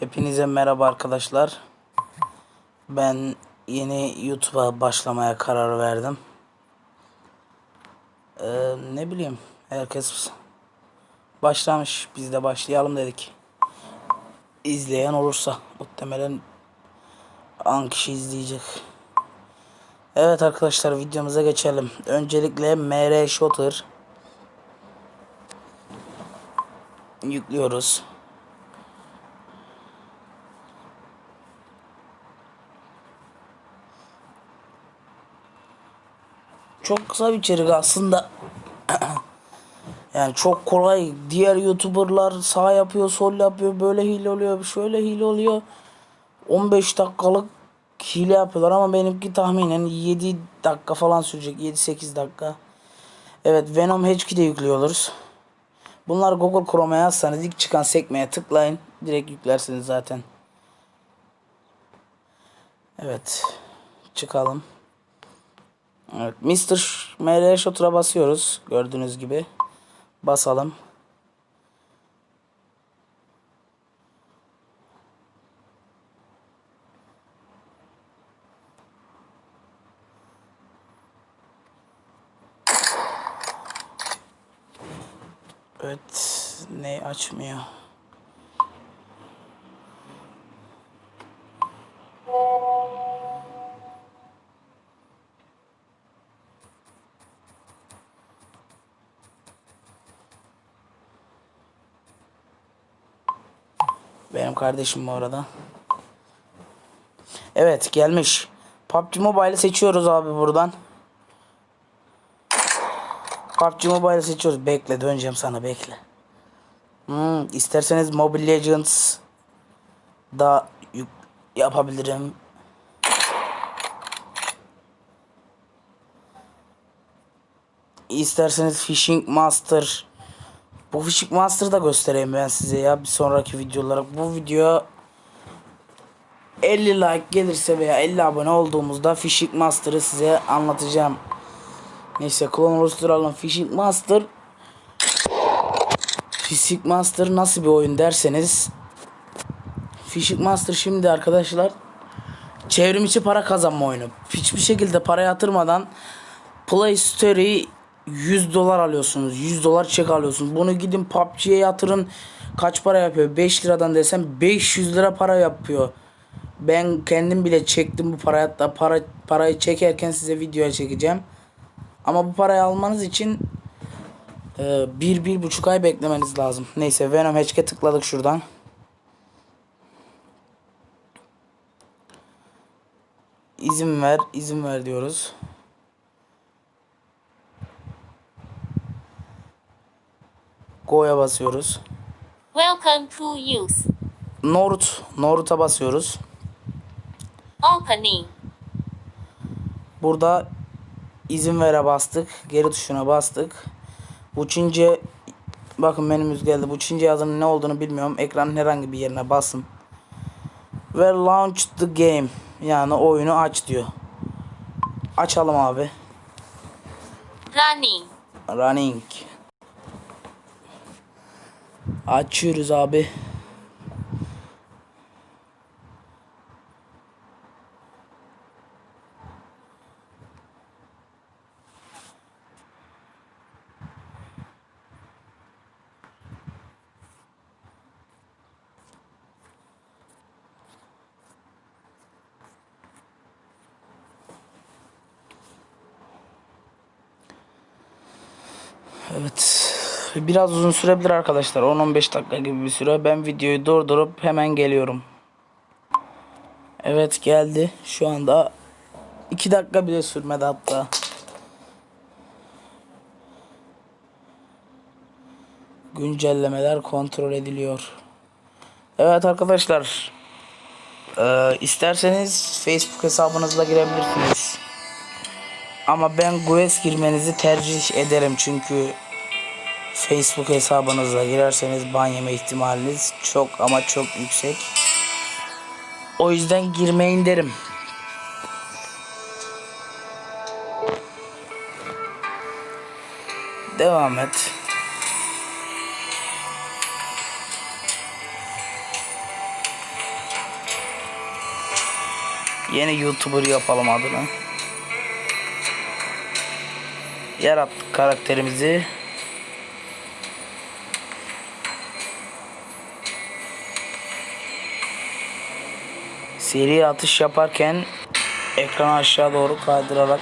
Hepinize merhaba arkadaşlar. Ben yeni YouTube'a başlamaya karar verdim. Ee, ne bileyim herkes başlamış biz de başlayalım dedik. İzleyen olursa muhtemelen an kişi izleyecek. Evet arkadaşlar videomuza geçelim. Öncelikle MR Shooter yüklüyoruz. Çok kısa bir içerik aslında. yani çok kolay. Diğer YouTuber'lar sağ yapıyor, sol yapıyor, böyle hile oluyor, şöyle hile oluyor. 15 dakikalık hile yapıyorlar ama benimki tahminen 7 dakika falan sürecek. 7-8 dakika. Evet Venom Hedge'de yüklüyoruz. Bunlar Google Chrome'a yazsanız ilk çıkan sekmeye tıklayın. Direkt yüklersiniz zaten. Evet. Çıkalım. Evet. Mr. MR Shooter'a basıyoruz. Gördüğünüz gibi. Basalım. Evet. Ne açmıyor. Benim kardeşim bu arada. Evet gelmiş. PUBG Mobile'ı seçiyoruz abi buradan. PUBG Mobile'ı seçiyoruz. Bekle döneceğim sana bekle. Hmm, isterseniz Mobile Legends da yapabilirim. İsterseniz Fishing Master bu Fishing Master'ı da göstereyim ben size ya bir sonraki videolara. Bu video 50 like gelirse veya 50 abone olduğumuzda Fishing Master'ı size anlatacağım. Neyse klon oluşturalım. Fishing Master Fishing Master nasıl bir oyun derseniz Fishing Master şimdi arkadaşlar çevrim içi para kazanma oyunu. Hiçbir şekilde para yatırmadan Play Store'yi 100 dolar alıyorsunuz. 100 dolar çek alıyorsunuz. Bunu gidin PUBG'ye yatırın. Kaç para yapıyor? 5 liradan desem 500 lira para yapıyor. Ben kendim bile çektim bu parayı hatta para parayı çekerken size videoya çekeceğim. Ama bu parayı almanız için e, bir, bir buçuk ay beklemeniz lazım. Neyse Venom Hatch'e tıkladık şuradan. İzin ver, izin ver diyoruz. Go'ya basıyoruz. Welcome to use. Norut, Norut'a basıyoruz. Opening. Burada izin vere bastık. Geri tuşuna bastık. Bu Çince bakın menümüz geldi. Bu Çince yazının ne olduğunu bilmiyorum. Ekranın herhangi bir yerine basın. Ve launch the game. Yani oyunu aç diyor. Açalım abi. Running. Running. Açıyoruz abi. Evet. Biraz uzun sürebilir arkadaşlar. 10-15 dakika gibi bir süre. Ben videoyu durdurup hemen geliyorum. Evet geldi. Şu anda 2 dakika bile sürmedi hatta. Güncellemeler kontrol ediliyor. Evet arkadaşlar. Ee, isterseniz Facebook hesabınızla girebilirsiniz. Ama ben Gues girmenizi tercih ederim çünkü Facebook hesabınızla girerseniz ban yeme ihtimaliniz çok ama çok yüksek. O yüzden girmeyin derim. Devam et. Yeni YouTuber yapalım adını. Yarattık karakterimizi. Seri atış yaparken ekranı aşağı doğru kaydırarak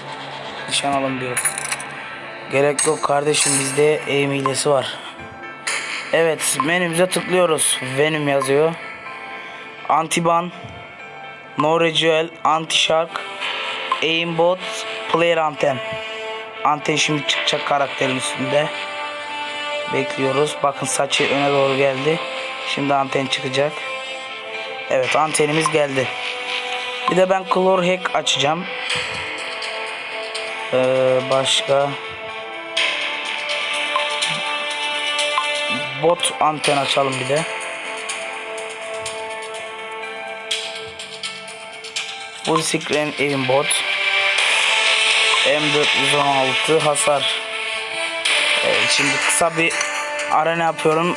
nişan alın diyor. Gerek yok kardeşim bizde aim hilesi var. Evet menümüze tıklıyoruz. Venom yazıyor. Antiban, No Reguel, Anti Shark, Aimbot, Player Anten. Anten şimdi çıkacak karakterin üstünde. Bekliyoruz. Bakın saçı öne doğru geldi. Şimdi anten çıkacak. Evet antenimiz geldi. Bir de ben Color Hack açacağım. Ee, başka bot anten açalım bir de. Full screen aimbot. M416 hasar. Evet, şimdi kısa bir arena yapıyorum.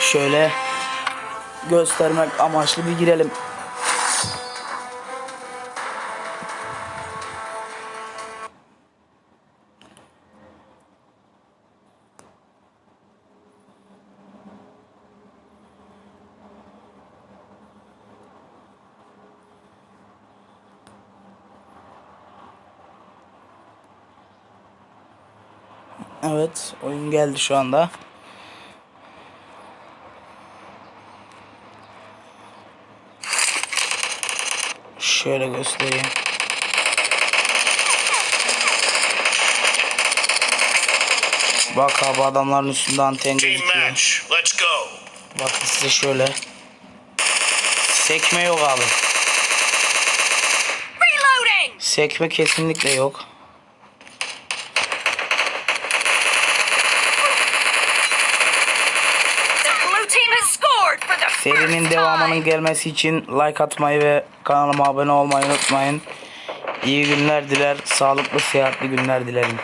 Şöyle göstermek amaçlı bir girelim. Evet, oyun geldi şu anda. Şöyle göstereyim. Bak abi adamların üstünde anten gözüküyor. match. Let's go. Bakın size şöyle. Sekme yok abi. Reloading! Sekme kesinlikle yok. Serinin devamının gelmesi için like atmayı ve kanalıma abone olmayı unutmayın. İyi günler diler, sağlıklı, sıhhatli günler dilerim.